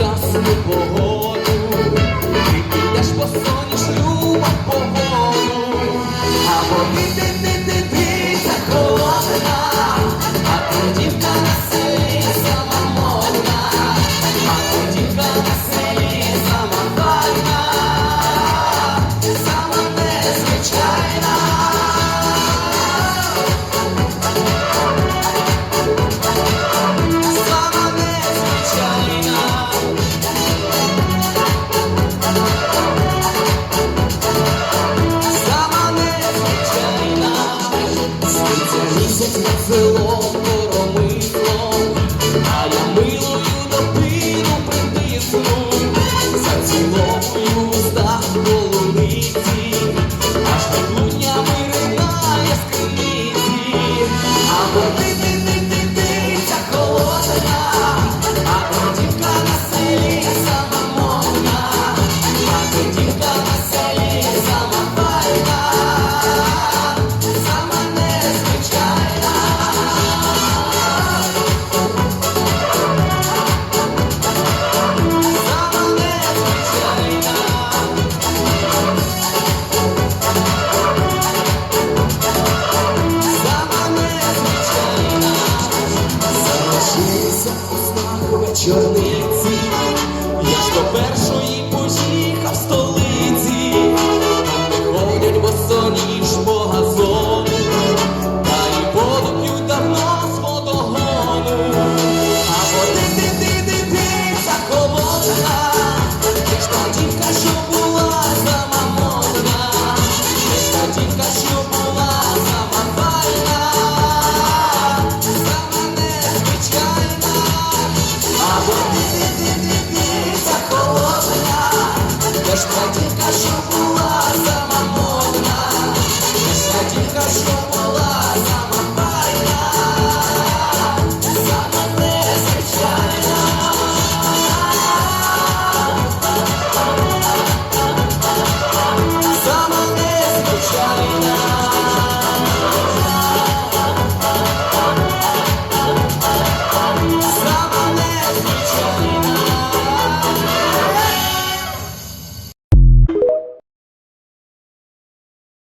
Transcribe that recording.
ясну погоду, ти підеш по сонячну погоду, а вони. Аж на грудня виринає скриці, а вони.